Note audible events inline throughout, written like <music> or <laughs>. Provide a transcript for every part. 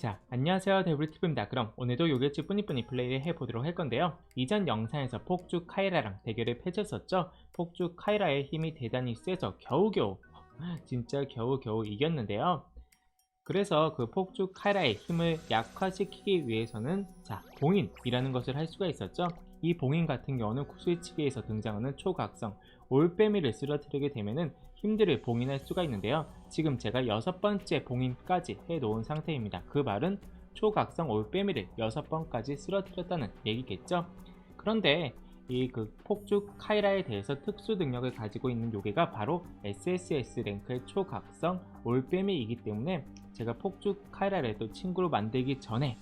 자, 안녕하세요 데블티브입니다. 그럼 오늘도 요괴치 뿌니뿌니 플레이를 해보도록 할 건데요. 이전 영상에서 폭주 카이라랑 대결을 펼쳤었죠. 폭주 카이라의 힘이 대단히 세서 겨우겨우, <laughs> 진짜 겨우겨우 이겼는데요. 그래서 그 폭주 카이라의 힘을 약화시키기 위해서는 자, 봉인이라는 것을 할 수가 있었죠. 이 봉인 같은 경우는 구슬치기에서 등장하는 초각성 올빼미를 쓰러뜨리게 되면은 힘들을 봉인할 수가 있는데요. 지금 제가 여섯 번째 봉인까지 해 놓은 상태입니다. 그 말은 초각성 올빼미를 여섯 번까지 쓰러뜨렸다는 얘기겠죠. 그런데 이 그 폭주 카이라에 대해서 특수 능력을 가지고 있는 요괴가 바로 SSS 랭크의 초각성 올빼미이기 때문에 제가 폭주 카이라를 또 친구로 만들기 전에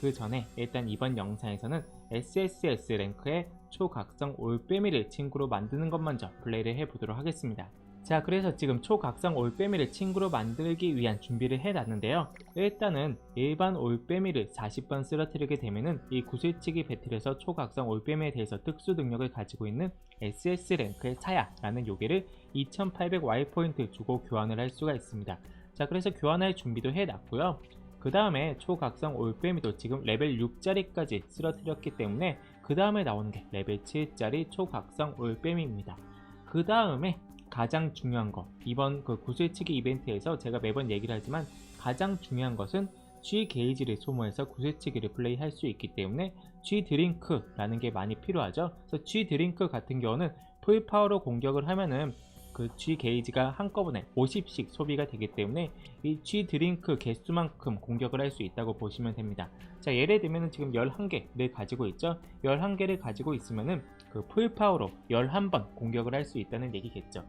그 전에 일단 이번 영상에서는 SSS 랭크의 초각성 올빼미를 친구로 만드는 것 먼저 플레이를 해보도록 하겠습니다. 자 그래서 지금 초각성 올빼미를 친구로 만들기 위한 준비를 해놨는데요. 일단은 일반 올빼미를 40번 쓰러뜨리게 되면은 이 구슬치기 배틀에서 초각성 올빼미에 대해서 특수 능력을 가지고 있는 SS 랭크의 사야라는 요괴를 2800 Y 포인트 주고 교환을 할 수가 있습니다. 자 그래서 교환할 준비도 해놨고요. 그 다음에 초각성 올빼미도 지금 레벨 6짜리까지 쓰러뜨렸기 때문에 그 다음에 나오는 게 레벨 7짜리 초각성 올빼미입니다. 그 다음에 가장 중요한 거 이번 그 구슬치기 이벤트에서 제가 매번 얘기를 하지만 가장 중요한 것은 G 게이지를 소모해서 구슬치기를 플레이할 수 있기 때문에 G 드링크라는 게 많이 필요하죠. 그래서 G 드링크 같은 경우는 풀 파워로 공격을 하면은 그 G 게이지가 한꺼번에 50씩 소비가 되기 때문에 이 G 드링크 개수만큼 공격을 할 수 있다고 보시면 됩니다. 자, 예를 들면 지금 11개를 가지고 있죠. 11개를 가지고 있으면은 그 풀 파워로 11번 공격을 할 수 있다는 얘기겠죠.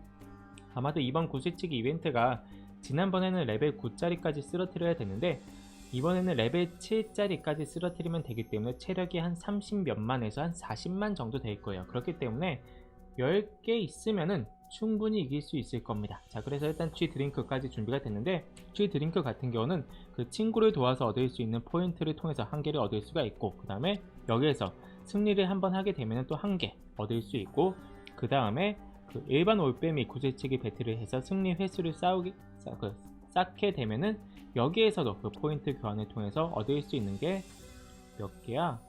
아마도 이번 구슬치기 이벤트가 지난번에는 레벨 9짜리까지 쓰러뜨려야 되는데 이번에는 레벨 7짜리까지 쓰러뜨리면 되기 때문에 체력이 한 30몇만에서 한 40만 정도 될 거예요. 그렇기 때문에 10개 있으면은 충분히 이길 수 있을 겁니다. 자, 그래서 일단 G 드링크까지 준비가 됐는데 G 드링크 같은 경우는 그 친구를 도와서 얻을 수 있는 포인트를 통해서 한 개를 얻을 수가 있고 그 다음에 여기에서 승리를 한번 하게 되면 또 한 개 얻을 수 있고 그 다음에 그 일반 올빼미 구슬치기 배틀을 해서 승리 횟수를 그, 쌓게 되면은 여기에서도 그 포인트 교환을 통해서 얻을 수 있는 게 몇 개야?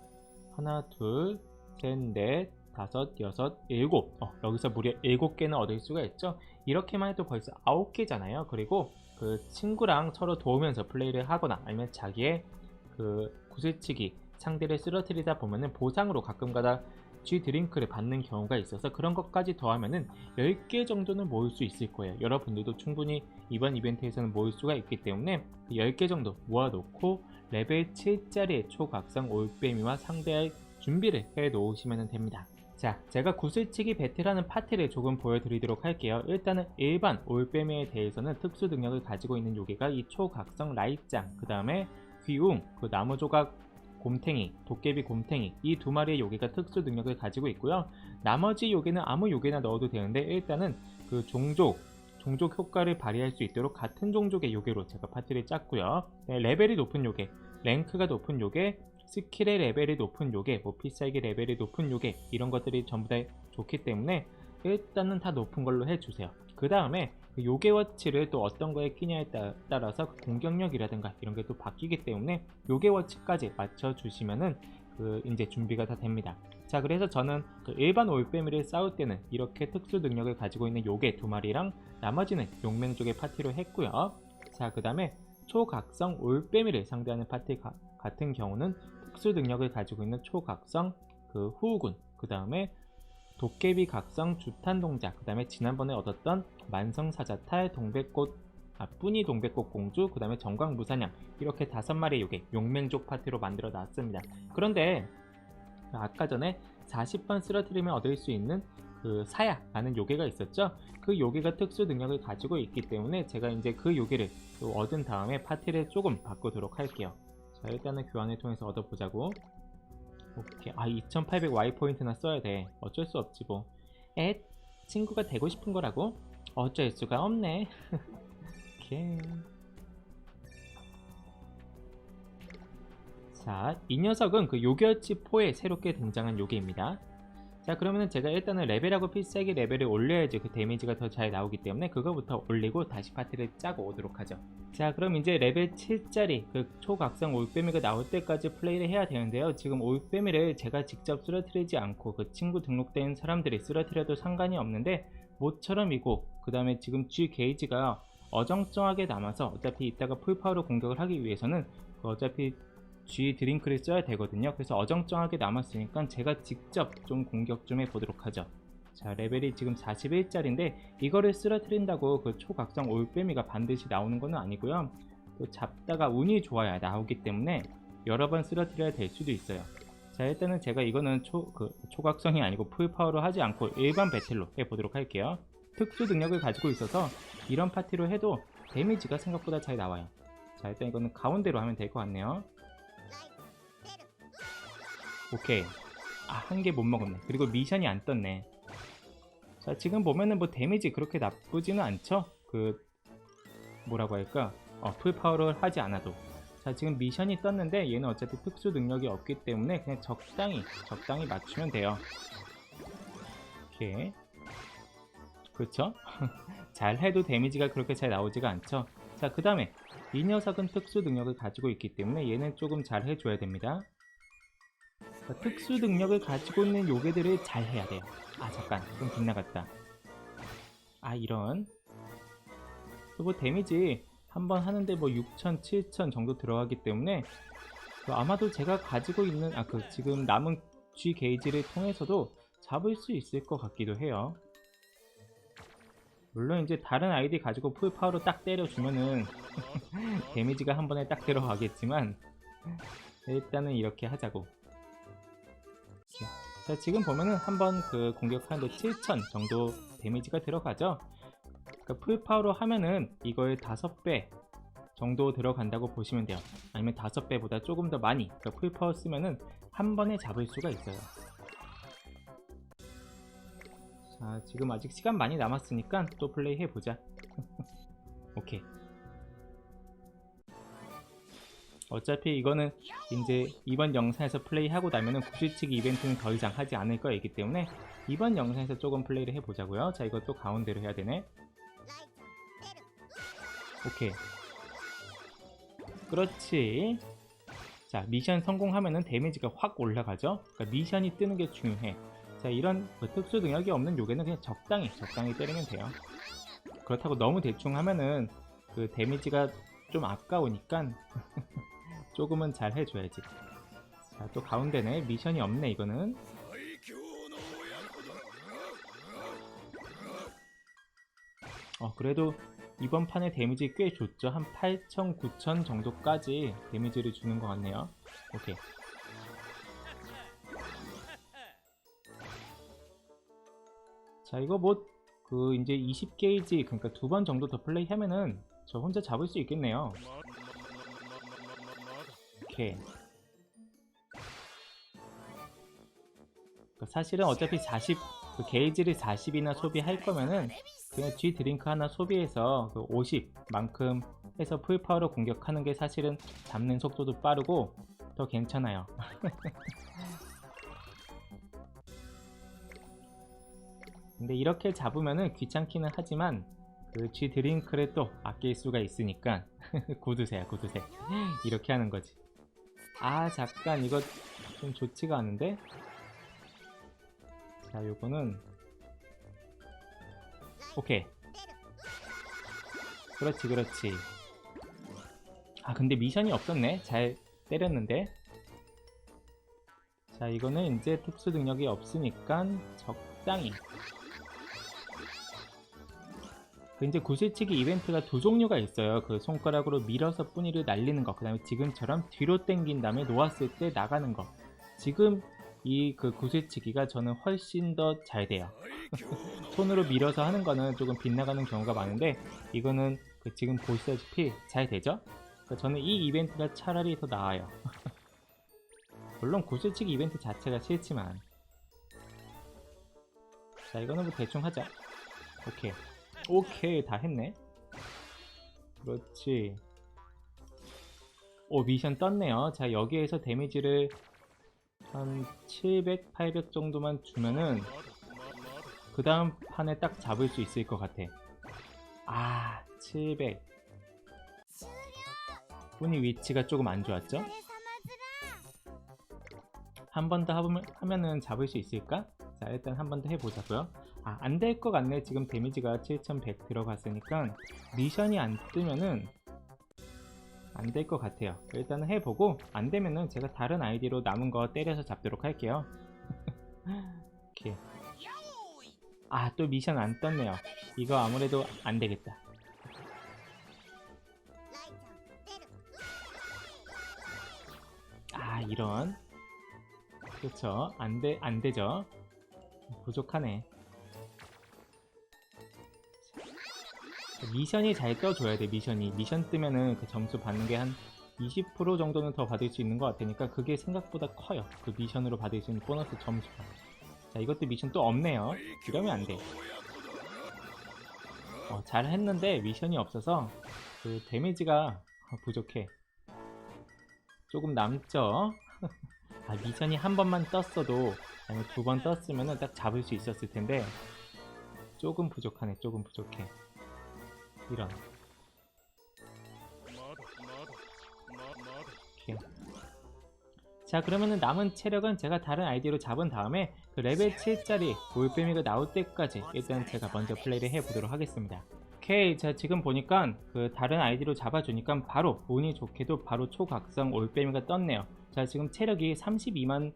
하나, 둘, 셋, 넷, 다섯, 여섯, 일곱. 어, 여기서 무려 일곱 개는 얻을 수가 있죠. 이렇게만 해도 벌써 아홉 개잖아요. 그리고 그 친구랑 서로 도우면서 플레이를 하거나 아니면 자기의 그 구슬치기 상대를 쓰러뜨리다 보면은 보상으로 가끔가다 G 드링크를 받는 경우가 있어서 그런 것까지 더하면은 10개 정도는 모을 수 있을 거예요. 여러분들도 충분히 이번 이벤트에서는 모을 수가 있기 때문에 10개 정도 모아놓고 레벨 7짜리의 초각성 올빼미와 상대할 준비를 해 놓으시면 됩니다. 자, 제가 구슬치기 배틀하는 파티를 조금 보여드리도록 할게요. 일단은 일반 올빼미에 대해서는 특수 능력을 가지고 있는 요괴가 이 초각성 라이짱, 그 다음에 귀웅, 그 나무 조각 곰탱이, 도깨비 곰탱이 이 두 마리의 요괴가 특수 능력을 가지고 있고요. 나머지 요괴는 아무 요괴나 넣어도 되는데 일단은 그 종족 종족 효과를 발휘할 수 있도록 같은 종족의 요괴로 제가 파티를 짰고요. 네, 레벨이 높은 요괴, 랭크가 높은 요괴, 스킬의 레벨이 높은 요괴, 뭐 필살기 레벨이 높은 요괴 이런 것들이 전부 다 좋기 때문에 일단은 다 높은 걸로 해주세요. 그 다음에 그 요괴 워치를 또 어떤 거에 끼냐에 따- 따라서 그 공격력이라든가 이런 게 또 바뀌기 때문에 요괴 워치까지 맞춰 주시면은 그 이제 준비가 다 됩니다. 자 그래서 저는 그 일반 올빼미를 싸울 때는 이렇게 특수 능력을 가지고 있는 요괴 두 마리랑 나머지는 용맹족의 파티로 했고요. 자 그 다음에 초각성 올빼미를 상대하는 파티 가- 같은 경우는 특수 능력을 가지고 있는 초각성 그 후우군 그 다음에 도깨비 각성 주탄 동작 그 다음에 지난번에 얻었던 만성사자탈 동백꽃 아, 뿌니 동백꽃 공주 그 다음에 정광무사냥 이렇게 다섯 마리 요괴 용맹족 파티로 만들어 놨습니다. 그런데 그 아까 전에 40번 쓰러뜨리면 얻을 수 있는 그 사야라는 요괴가 있었죠? 그 요괴가 특수 능력을 가지고 있기 때문에 제가 이제 그 요괴를 또 얻은 다음에 파티를 조금 바꾸도록 할게요. 자 일단은 교환을 통해서 얻어보자고 오케이. 아 2800 Y 포인트나 써야 돼. 어쩔 수 없지 뭐에 친구가 되고 싶은 거라고? 어쩔 수가 없네. <laughs> 오케이. 자, 이 녀석은 그 요괴어치 4에 새롭게 등장한 요괴입니다. 자 그러면은 제가 일단은 레벨하고 필살기 레벨을 올려야지 그 데미지가 더 잘 나오기 때문에 그거부터 올리고 다시 파티를 짜고 오도록 하죠. 자 그럼 이제 레벨 7짜리 그 초각성 올빼미가 나올 때까지 플레이를 해야 되는데요. 지금 올빼미를 제가 직접 쓰러뜨리지 않고 그 친구 등록된 사람들이 쓰러뜨려도 상관이 없는데 모처럼이고 그 다음에 지금 G 게이지가 어정쩡하게 남아서 어차피 이따가 풀파워로 공격을 하기 위해서는 그 어차피 G 드링크를 써야 되거든요. 그래서 어정쩡하게 남았으니까 제가 직접 좀 공격 좀 해보도록 하죠. 자, 레벨이 지금 41짜리인데 이거를 쓰러뜨린다고 그 초각성 올빼미가 반드시 나오는 건 아니고요. 또 잡다가 운이 좋아야 나오기 때문에 여러 번 쓰러뜨려야 될 수도 있어요. 자, 일단은 제가 이거는 초, 그, 초각성이 아니고 풀파워로 하지 않고 일반 배틀로 해보도록 할게요. 특수 능력을 가지고 있어서 이런 파티로 해도 데미지가 생각보다 잘 나와요. 자, 일단 이거는 가운데로 하면 될 것 같네요. 오케이. 아, 한 개 못 먹었네. 그리고 미션이 안 떴네. 자, 지금 보면은 뭐 데미지 그렇게 나쁘지는 않죠? 그, 뭐라고 할까? 어, 풀파워를 하지 않아도. 자, 지금 미션이 떴는데 얘는 어차피 특수 능력이 없기 때문에 그냥 적당히, 적당히 맞추면 돼요. 오케이. 그렇죠? <laughs> 잘 해도 데미지가 그렇게 잘 나오지가 않죠? 자, 그 다음에 이 녀석은 특수 능력을 가지고 있기 때문에 얘는 조금 잘 해줘야 됩니다. 자, 특수 능력을 가지고 있는 요괴들을 잘 해야 돼요. 아 잠깐 좀 빗나갔다. 아 이런 그리고 데미지 한 번 하는데 뭐 6천, 7천 정도 들어가기 때문에 그 아마도 제가 가지고 있는 아 그 지금 남은 G 게이지를 통해서도 잡을 수 있을 것 같기도 해요. 물론 이제 다른 아이디 가지고 풀파워로 딱 때려주면은 <laughs> 데미지가 한 번에 딱 들어가겠지만 일단은 이렇게 하자고. 자 지금 보면은 한번 그 공격하는데 7천 정도 데미지가 들어가죠. 그러니까 풀파워로 하면은 이거의 5배 정도 들어간다고 보시면 돼요. 아니면 5배보다 조금 더 많이. 그러니까 풀파워 쓰면은 한 번에 잡을 수가 있어요. 자 지금 아직 시간 많이 남았으니까 또 플레이 해보자. <laughs> 오케이 어차피 이거는 이제 이번 영상에서 플레이하고 나면은 구슬치기 이벤트는 더 이상 하지 않을 거이기 때문에 이번 영상에서 조금 플레이를 해보자고요. 자 이것도 가운데로 해야 되네. 오케이. 그렇지. 자 미션 성공하면은 데미지가 확 올라가죠. 그러니까 미션이 뜨는 게 중요해. 자 이런 뭐 특수 능력이 없는 요괴는 그냥 적당히 적당히 때리면 돼요. 그렇다고 너무 대충 하면은 그 데미지가 좀 아까우니까 <laughs> 조금은 잘 해줘야지. 자, 또 가운데네. 미션이 없네, 이거는. 어, 그래도 이번 판의 데미지 꽤 좋죠. 한 8,000, 9,000 정도까지 데미지를 주는 것 같네요. 오케이. 자, 이거 뭐, 그, 이제 20게이지, 그러니까 두 번 정도 더 플레이 하면은 저 혼자 잡을 수 있겠네요. 오케이. 그러니까 사실은 어차피 40, 그 게이지를 40이나 소비할 거면은 그냥 G 드링크 하나 소비해서 그 50만큼 해서 풀파워로 공격하는 게 사실은 잡는 속도도 빠르고 더 괜찮아요. <laughs> 근데 이렇게 잡으면은 귀찮기는 하지만 그 G 드링크를 또 아낄 수가 있으니까 <laughs> 구두쇠야 구두쇠 이렇게 하는 거지. 아 잠깐. 이거 좀 좋지가 않은데? 자 요거는. 오케이. 그렇지 그렇지. 아 근데 미션이 없었네. 잘 때렸는데. 자 이거는 이제 특수 능력이 없으니까 적당히. 그 이제 구슬치기 이벤트가 두 종류가 있어요. 그 손가락으로 밀어서 뿌니를 날리는 거, 그 다음에 지금처럼 뒤로 당긴 다음에 놓았을 때 나가는 거. 지금 이 그 구슬치기가 저는 훨씬 더 잘 돼요. <laughs> 손으로 밀어서 하는 거는 조금 빗나가는 경우가 많은데 이거는 그 지금 보시다시피 잘 되죠? 그러니까 저는 이 이벤트가 차라리 더 나아요. <laughs> 물론 구슬치기 이벤트 자체가 싫지만 자 이거는 뭐 대충 하자. 오케이. 오케이 다 했네 그렇지 오 미션 떴네요 자 여기에서 데미지를 한 700, 800 정도만 주면은 그 다음 판에 딱 잡을 수 있을 것 같아. 아, 700. 뿐이 위치가 조금 안 좋았죠? 한 번 더 하면은 잡을 수 있을까? 자, 일단 한 번 더 해보자고요. 아, 안 될 것 같네. 지금 데미지가 7100 들어갔으니까 미션이 안 뜨면은 안 될 것 같아요. 일단은 해보고 안 되면은 제가 다른 아이디로 남은 거 때려서 잡도록 할게요. <laughs> 이렇게. 아, 또 미션 안 떴네요. 이거 아무래도 안 되겠다. 아, 이런. 그쵸. 안 돼, 안 되죠. 부족하네. 미션이 잘 떠줘야 돼, 미션이. 미션 뜨면은 그 점수 받는 게 한 20% 정도는 더 받을 수 있는 것 같으니까 그게 생각보다 커요. 그 미션으로 받을 수 있는 보너스 점수가. 자, 이것도 미션 또 없네요. 이러면 안 돼. 어, 잘 했는데 미션이 없어서 그 데미지가 부족해. 조금 남죠? <laughs> 아, 미션이 한 번만 떴어도 아니면 두 번 떴으면 딱 잡을 수 있었을 텐데 조금 부족하네 조금 부족해 이런. 이렇게 자 그러면은 남은 체력은 제가 다른 아이디로 잡은 다음에 그 레벨 7짜리 올빼미가 나올 때까지 일단 제가 먼저 플레이를 해보도록 하겠습니다. 오케이. 자 지금 보니까 그 다른 아이디로 잡아주니까 바로 운이 좋게도 바로 초각성 올빼미가 떴네요. 자 지금 체력이 32만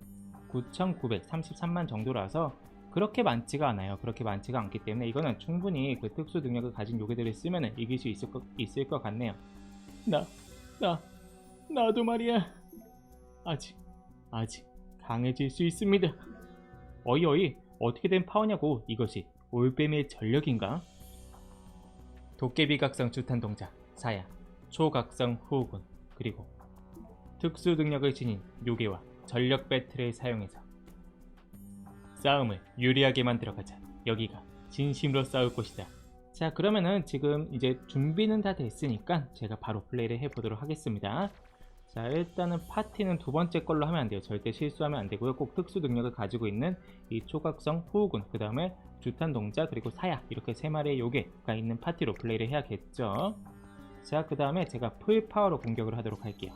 9,933만 정도라서 그렇게 많지가 않아요. 그렇게 많지가 않기 때문에 이거는 충분히 그 특수 능력을 가진 요괴들을 쓰면 이길 수 있을 것, 있을 것 같네요. 나, 나, 나도 말이야. 아직, 아직 강해질 수 있습니다. 어이 어이, 어떻게 된 파워냐고 이것이 올빼미의 전력인가? 도깨비 각성 주탄 동작, 사야, 초각성 후군, 그리고 특수 능력을 지닌 요괴와 전력 배틀을 사용해서 싸움을 유리하게 만들어 가자. 여기가 진심으로 싸울 곳이다. 자 그러면은 지금 이제 준비는 다 됐으니까 제가 바로 플레이를 해보도록 하겠습니다. 자 일단은 파티는 두 번째 걸로 하면 안 돼요. 절대 실수하면 안 되고요. 꼭 특수 능력을 가지고 있는 이 초각성 후군 그 다음에 주탄 동자 그리고 사야 이렇게 세 마리의 요괴가 있는 파티로 플레이를 해야겠죠. 자 그 다음에 제가 풀 파워로 공격을 하도록 할게요.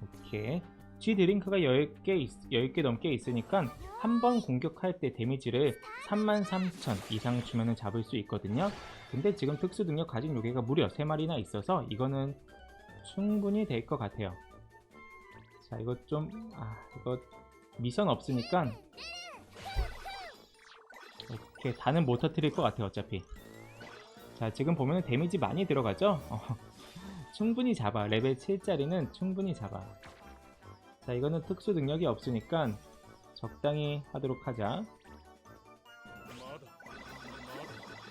이렇게 G 드링크가 10개, 있, 10개 넘게 있으니까 한 번 공격할 때 데미지를 33,000 이상 주면 잡을 수 있거든요. 근데 지금 특수 능력 가진 요괴가 무려 3마리나 있어서 이거는 충분히 될 것 같아요. 자, 이거 좀, 아, 이거 미션 없으니까 이렇게 다는 못 터뜨릴 것 같아요, 어차피. 자, 지금 보면 데미지 많이 들어가죠? 어, <laughs> 충분히 잡아. 레벨 7짜리는 충분히 잡아. 자 이거는 특수 능력이 없으니까 적당히 하도록 하자.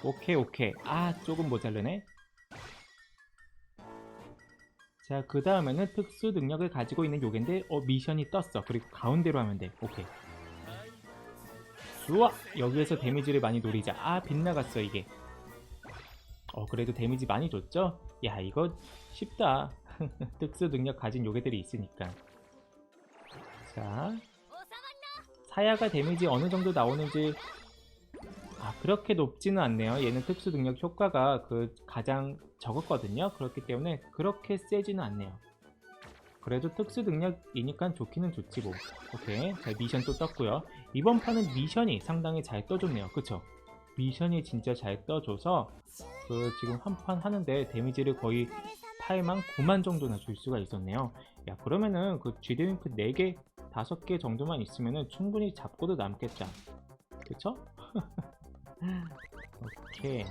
오케이 오케이. 아 조금 모자르네. 자 그 다음에는 특수 능력을 가지고 있는 요괴인데 어 미션이 떴어. 그리고 가운데로 하면 돼. 오케이. 좋아! 여기에서 데미지를 많이 노리자. 아 빗나갔어 이게. 어 그래도 데미지 많이 줬죠? 야 이거 쉽다. <laughs> 특수 능력 가진 요괴들이 있으니까. 자 사야가 데미지 어느 정도 나오는지. 아 그렇게 높지는 않네요. 얘는 특수 능력 효과가 그 가장 적었거든요. 그렇기 때문에 그렇게 세지는 않네요. 그래도 특수 능력이니까 좋기는 좋지 뭐. 오케이. 자 미션 또 떴고요. 이번 판은 미션이 상당히 잘 떠줬네요. 그쵸? 미션이 진짜 잘 떠줘서 그 지금 한 판 하는데 데미지를 거의 8만 9만 정도나 줄 수가 있었네요. 야 그러면은 그 G드링크 4개 5개 정도만 있으면은 충분히 잡고도 남겠죠 그쵸? <laughs> 오케이.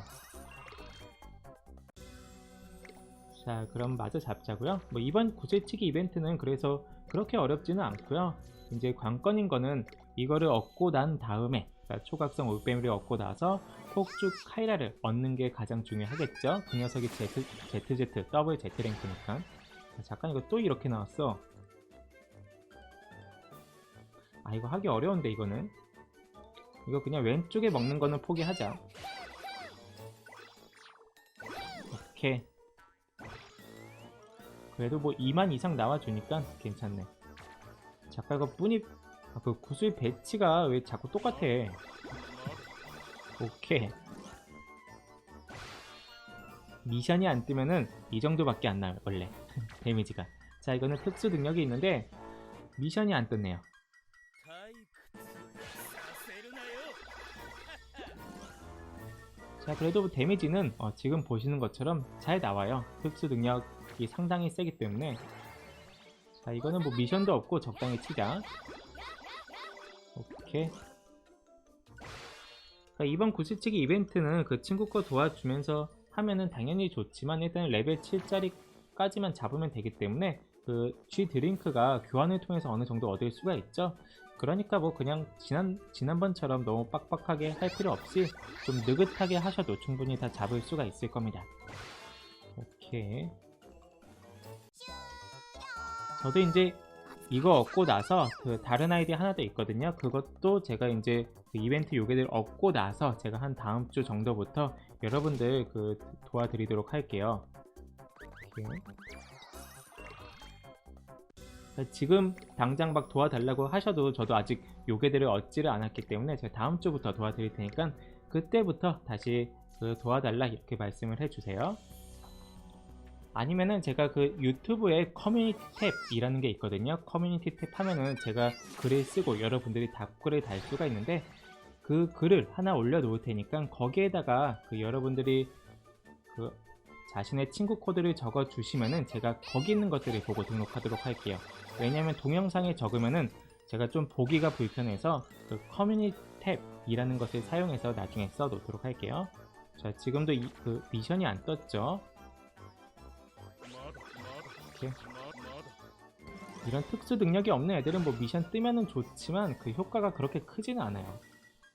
자 그럼 마저 잡자고요. 뭐 이번 구슬치기 이벤트는 그래서 그렇게 어렵지는 않고요. 이제 관건인 거는 이거를 얻고 난 다음에 그러니까 초각성 올빼미를 얻고 나서 폭죽 카이라를 얻는 게 가장 중요하겠죠? 그 녀석이 Z, ZZ 더블 Z 랭크니까. 자, 잠깐 이거 또 이렇게 나왔어 아 이거 하기 어려운데 이거는. 이거 그냥 왼쪽에 먹는 거는 포기하자. 오케이. 그래도 뭐 2만 이상 나와주니까 괜찮네. 이거 뿌니 아, 그 구슬 배치가 왜 자꾸 똑같아? 오케이. 미션이 안 뜨면은 이 정도밖에 안 나요 원래. <laughs> 데미지가. 자 이거는 특수 능력이 있는데 미션이 안 떴네요 자 그래도 데미지는 어, 지금 보시는 것처럼 잘 나와요. 특수 능력이 상당히 세기 때문에. 자 이거는 뭐 미션도 없고 적당히 치자. 오케이. 자, 이번 구슬치기 이벤트는 그 친구 거 도와주면서 하면은 당연히 좋지만 일단 레벨 7짜리까지만 잡으면 되기 때문에 그 G 드링크가 교환을 통해서 어느 정도 얻을 수가 있죠 그러니까 뭐 그냥 지난 지난번처럼 너무 빡빡하게 할 필요 없이 좀 느긋하게 하셔도 충분히 다 잡을 수가 있을 겁니다. 오케이. 저도 이제 이거 얻고 나서 그 다른 아이디 하나 더 있거든요. 그것도 제가 이제 그 이벤트 요괴들 얻고 나서 제가 한 다음 주 정도부터 여러분들 그 도와드리도록 할게요. 오케이. 지금 당장 막 도와달라고 하셔도 저도 아직 요괴들을 얻지를 않았기 때문에 제가 다음 주부터 도와드릴 테니까 그때부터 다시 그 도와달라 이렇게 말씀을 해주세요. 아니면은 제가 그 유튜브에 커뮤니티 탭이라는 게 있거든요. 커뮤니티 탭 하면은 제가 글을 쓰고 여러분들이 답글을 달 수가 있는데 그 글을 하나 올려 놓을 테니까 거기에다가 그 여러분들이 그 자신의 친구 코드를 적어 주시면은 제가 거기 있는 것들을 보고 등록하도록 할게요. 왜냐면 동영상에 적으면은 제가 좀 보기가 불편해서 그 커뮤니티 탭이라는 것을 사용해서 나중에 써 놓도록 할게요. 자, 지금도 이, 그 미션이 안 떴죠? 이렇게. 이런 특수 능력이 없는 애들은 뭐 미션 뜨면은 좋지만 그 효과가 그렇게 크진 않아요.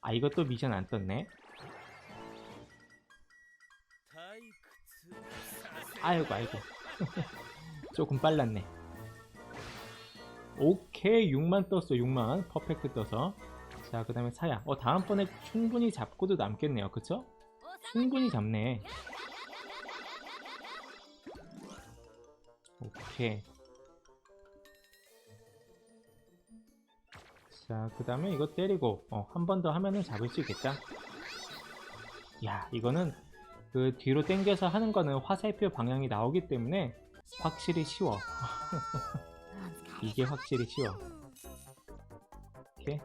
아, 이것도 미션 안 떴네. 아이고, 아이고. <laughs> 조금 빨랐네. 오케이, 6만 떴어, 6만. 퍼펙트 떠서. 자, 그 다음에 사야. 어, 다음번에 충분히 잡고도 남겠네요. 그쵸? 충분히 잡네. 오케이. 자, 그 다음에 이거 때리고, 어, 한 번 더 하면은 잡을 수 있겠다. 야, 이거는 그 뒤로 당겨서 하는 거는 화살표 방향이 나오기 때문에 확실히 쉬워. <laughs> 이게 확실히 쉬워. 이렇게.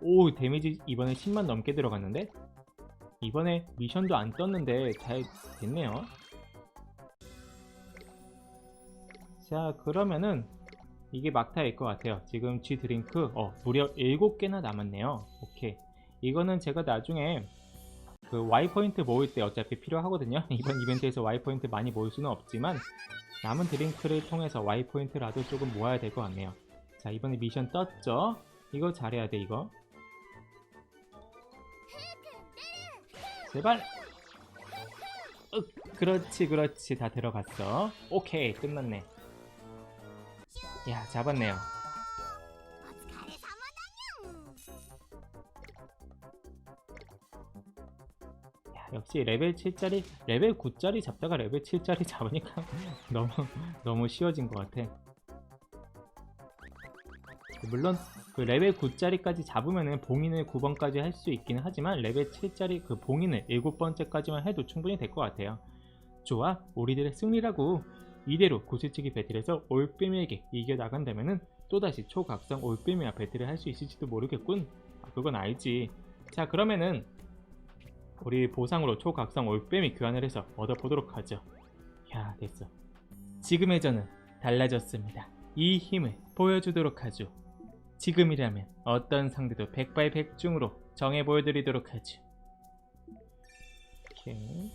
오, 데미지 이번에 10만 넘게 들어갔는데? 이번에 미션도 안 떴는데 잘 됐네요. 자, 그러면은 이게 막타일 것 같아요. 지금 G 드링크, 어, 무려 7개나 남았네요. 오케이. 이거는 제가 나중에 그 Y 포인트 모을 때 어차피 필요하거든요. <laughs> 이번 이벤트에서 Y 포인트 많이 모을 수는 없지만 남은 드링크를 통해서 Y 포인트라도 조금 모아야 될 것 같네요. 자 이번에 미션 떴죠? 이거 잘해야 돼 이거. 제발. 윽, 그렇지 그렇지 다 들어갔어. 오케이 끝났네. 야 잡았네요. 야, 역시 레벨 7짜리, 레벨 9짜리 잡다가 레벨 7짜리 <laughs> 잡으니까 너무, 너무 쉬워진 것 같아. 물론, 그 레벨 9짜리까지 잡으면은 봉인을 9번까지 할 수 있기는 하지만 레벨 7짜리 그 봉인을 7번째까지만 해도 충분히 될 것 같아요. 좋아, 우리들의 승리라고. 이대로 구슬치기 배틀에서 올빼미에게 이겨나간다면은 또다시 초각성 올빼미와 배틀을 할 수 있을지도 모르겠군. 아, 그건 알지. 자, 그러면은 우리 보상으로 초각성 올빼미 교환을 해서 얻어보도록 하죠. 야, 됐어. 지금의 저는 달라졌습니다. 이 힘을 보여주도록 하죠. 지금이라면 어떤 상대도 백발백중으로 정해 보여드리도록 하죠. 오케이.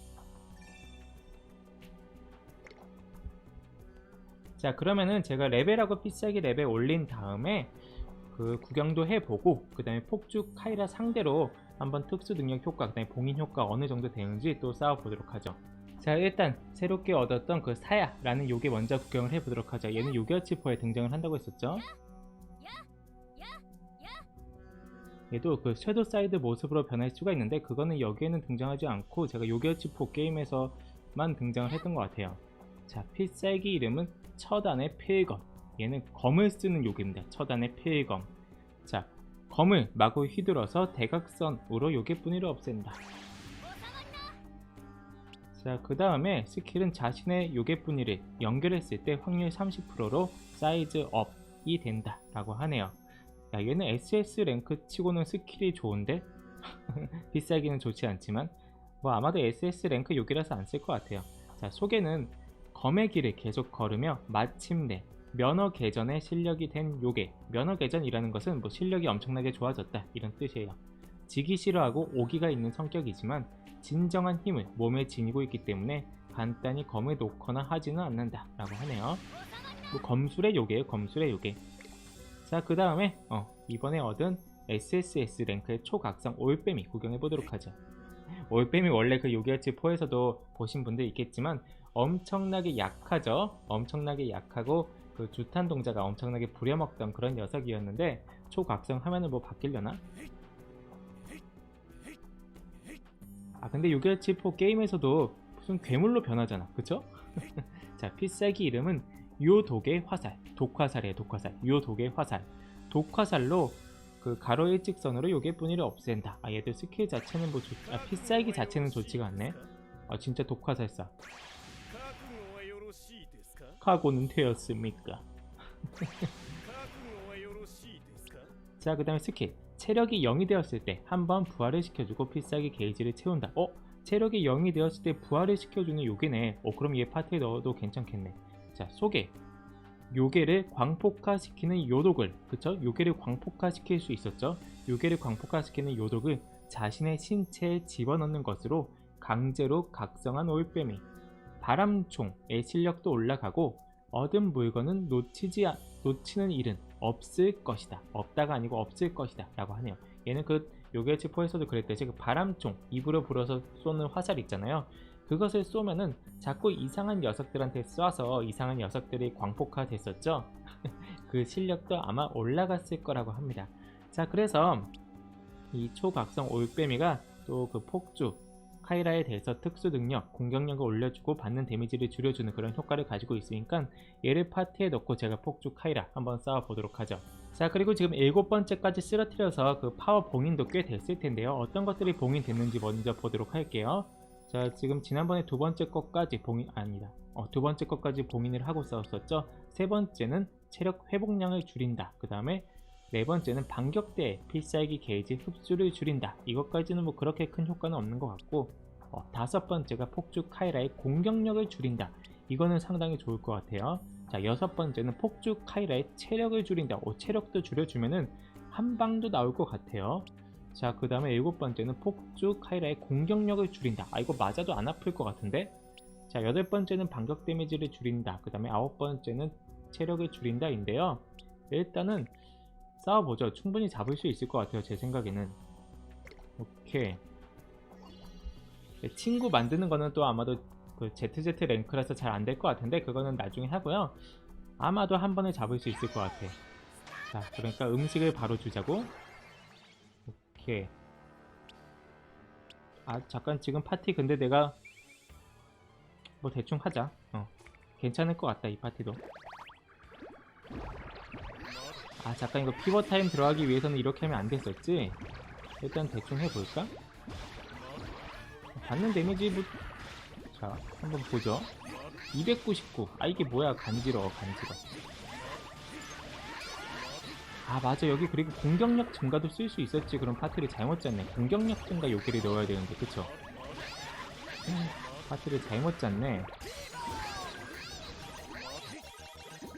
자, 그러면은 제가 레벨하고 필살기 레벨 올린 다음에 그 구경도 해보고 그 다음에 폭주 카이라 상대로 한번 특수 능력 효과, 그 다음에 봉인 효과 어느 정도 되는지 또 싸워보도록 하죠. 자 일단 새롭게 얻었던 그 사야라는 요괴 먼저 구경을 해보도록 하죠. 얘는 요괴어치퍼에 등장을 한다고 했었죠. 얘도 그 섀도우 사이드 모습으로 변할 수가 있는데 그거는 여기에는 등장하지 않고 제가 요괴어치퍼 게임에서만 등장을 했던 것 같아요. 자 필살기 이름은 처단의 필건 얘는 검을 쓰는 요괴입니다. 처단의 필검. 자, 검을 마구 휘둘러서 대각선으로 요괴뿐이를 없앤다. 자, 그 다음에 스킬은 자신의 요괴뿐이를 연결했을 때 확률 30%로 사이즈 업이 된다. 라고 하네요. 야, 얘는 SS 랭크 치고는 스킬이 좋은데? <laughs> 비싸기는 좋지 않지만, 뭐 아마도 SS 랭크 요괴라서 안 쓸 것 같아요. 자, 소개는 검의 길을 계속 걸으며 마침내 면허 개전의 실력이 된 요괴. 면허 개전이라는 것은 뭐 실력이 엄청나게 좋아졌다 이런 뜻이에요. 지기 싫어하고 오기가 있는 성격이지만 진정한 힘을 몸에 지니고 있기 때문에 간단히 검을 놓거나 하지는 않는다 라고 하네요. 뭐 검술의 요괴예요. 검술의 요괴. 자, 그 다음에 어, 이번에 얻은 SSS 랭크의 초각성 올빼미 구경해 보도록 하죠. 올빼미 원래 그 요괴치 포에서도 보신 분들 있겠지만 엄청나게 약하죠. 엄청나게 약하고 그 주탄 동자가 엄청나게 부려먹던 그런 녀석이었는데 초각성 하면은 뭐 바뀌려나? 아 근데 요괴치 포 게임에서도 무슨 괴물로 변하잖아, 그쵸? <laughs> 자 필살기 이름은 요독의 화살, 독화살이에요, 독화살. 요독의 화살, 독화살로 그 가로 일직선으로 요괴뿐이를 없앤다. 아 얘들 스킬 자체는 뭐 좋, 아 필살기 자체는 좋지가 않네. 아 진짜 독화살사. 파고는 되었습니까? <laughs> 자, 그 다음에 스킬. 체력이 0이 되었을 때 한 번 부활을 시켜주고 필살기 게이지를 채운다. 어? 체력이 0이 되었을 때 부활을 시켜주는 요괴네. 어, 그럼 얘 파트에 넣어도 괜찮겠네. 자, 소개. 요괴를 광폭화시키는 요독을, 그쵸? 요괴를 광폭화시킬 수 있었죠? 요괴를 광폭화시키는 요독을 자신의 신체에 집어넣는 것으로 강제로 각성한 올빼미. 바람총의 실력도 올라가고 얻은 물건은 놓치지 않- 놓치는 일은 없을 것이다. 없다가 아니고 없을 것이다. 라고 하네요. 얘는 그 요괴치 포에서도 그랬듯이 그 바람총 입으로 불어서 쏘는 화살 있잖아요. 그것을 쏘면은 자꾸 이상한 녀석들한테 쏴서 이상한 녀석들이 광폭화 됐었죠. <laughs> 그 실력도 아마 올라갔을 거라고 합니다. 자, 그래서 이 초각성 올빼미가 또 그 폭주 카이라에 대해서 특수 능력, 공격력을 올려주고 받는 데미지를 줄여주는 그런 효과를 가지고 있으니까 얘를 파티에 넣고 제가 폭주 카이라 한번 싸워보도록 하죠. 자 그리고 지금 일곱 번째까지 쓰러뜨려서 그 파워 봉인도 꽤 됐을 텐데요. 어떤 것들이 봉인 됐는지 먼저 보도록 할게요. 자 지금 지난번에 두 번째 것까지 봉인 아니다. 어, 두 번째 것까지 봉인을 하고 싸웠었죠. 세 번째는 체력 회복량을 줄인다. 그 다음에 네 번째는 반격대 필살기 게이지 흡수를 줄인다. 이것까지는 뭐 그렇게 큰 효과는 없는 것 같고 어, 다섯 번째가 폭주 카이라의 공격력을 줄인다. 이거는 상당히 좋을 것 같아요. 자 여섯 번째는 폭주 카이라의 체력을 줄인다. 오, 체력도 줄여주면은 한 방도 나올 것 같아요. 자 그 다음에 일곱 번째는 폭주 카이라의 공격력을 줄인다. 아 이거 맞아도 안 아플 것 같은데? 자 여덟 번째는 반격 데미지를 줄인다. 그 다음에 아홉 번째는 체력을 줄인다인데요. 일단은 싸워보죠. 충분히 잡을 수 있을 것 같아요. 제 생각에는. 오케이. 네, 친구 만드는 거는 또 아마도 그 ZZ 랭크라서 잘 안 될 것 같은데 그거는 나중에 하고요. 아마도 한 번에 잡을 수 있을 것 같아. 자, 그러니까 음식을 바로 주자고. 오케이. 아, 잠깐 지금 파티 근데 내가 뭐 대충 하자. 어. 괜찮을 것 같다 이 파티도. 아 잠깐 이거 피벗 타임 들어가기 위해서는 이렇게 하면 안 됐었지? 일단 대충 해볼까? 받는 데미지 뭐... 자 한번 보죠 299. 아 이게 뭐야 간지러워 간지러 아 맞아 여기 그리고 공격력 증가도 쓸 수 있었지 그럼 파트를 잘못 짰네 공격력 증가 요기를 넣어야 되는데 그쵸? 음, 파트를 잘못 짰네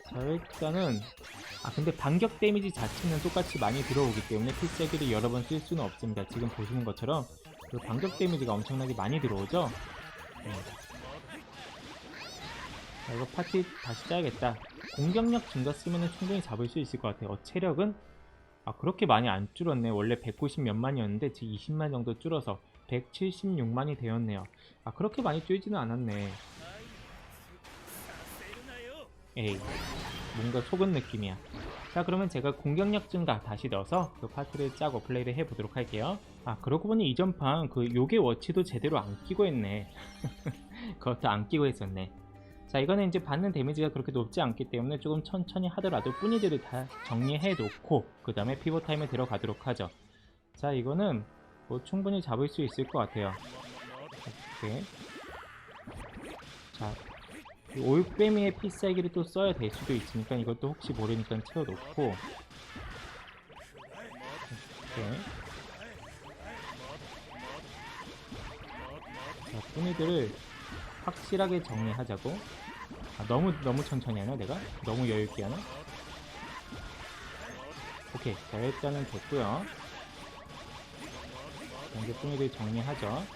자 일단은 아 근데 반격 데미지 자체는 똑같이 많이 들어오기 때문에 필살기를 여러 번 쓸 수는 없습니다. 지금 보시는 것처럼. 그 반격 데미지가 엄청나게 많이 들어오죠? 네. 자, 이거 파티 다시 짜야겠다. 공격력 증가 쓰면 충분히 잡을 수 있을 것 같아요. 어, 체력은? 아 그렇게 많이 안 줄었네. 원래 190 몇만이었는데 지금 20만 정도 줄어서 176만이 되었네요. 아 그렇게 많이 줄지는 않았네. 에이. 뭔가 속은 느낌이야. 자 그러면 제가 공격력 증가 다시 넣어서 그 파트를 짜고 플레이를 해보도록 할게요. 아 그러고 보니 이전 판 그 요괴 워치도 제대로 안 끼고 했네. <laughs> 그것도 안 끼고 했었네. 자 이거는 이제 받는 데미지가 그렇게 높지 않기 때문에 조금 천천히 하더라도 뿌니들을 다 정리해 놓고 그 다음에 피벗 타임에 들어가도록 하죠. 자 이거는 뭐 충분히 잡을 수 있을 것 같아요. 오케이 올빼미의 피싸기를 또 써야 될 수도 있으니까 이것도 혹시 모르니까 채워놓고. 오케이 자 뿌니들을 확실하게 정리하자고. 아, 너무 너무 천천히 하나 내가? 너무 여유있게 하나? 오케이 자 일단은 됐고요. 이제 뿌니들 정리하죠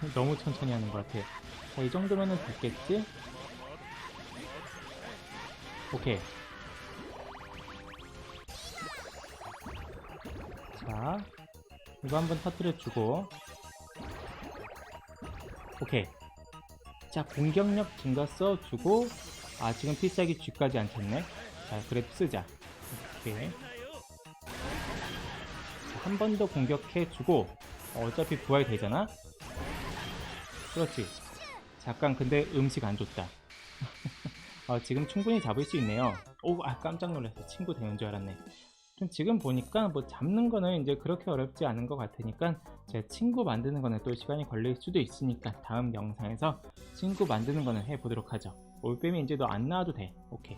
<laughs> 너무 천천히 하는 것 같아 자 이 정도면은 됐겠지? 오케이 자, 이거 한번 터뜨려주고. 오케이. 자, 공격력 증가 써주고. 아, 지금 필살기 G까지 안 쳤네. 자, 그래 쓰자. 오케이. 한 번 더 공격해주고. 어차피 부활 되잖아? 그렇지. 잠깐, 근데 음식 안 줬다. <laughs> 어, 지금 충분히 잡을 수 있네요. 오, 아, 깜짝 놀랐어. 친구 되는 줄 알았네. 좀 지금 보니까 뭐 잡는 거는 이제 그렇게 어렵지 않은 것 같으니까 제 친구 만드는 거는 또 시간이 걸릴 수도 있으니까 다음 영상에서 친구 만드는 거는 해보도록 하죠. 올빼미 이제 너 안 나와도 돼. 오케이.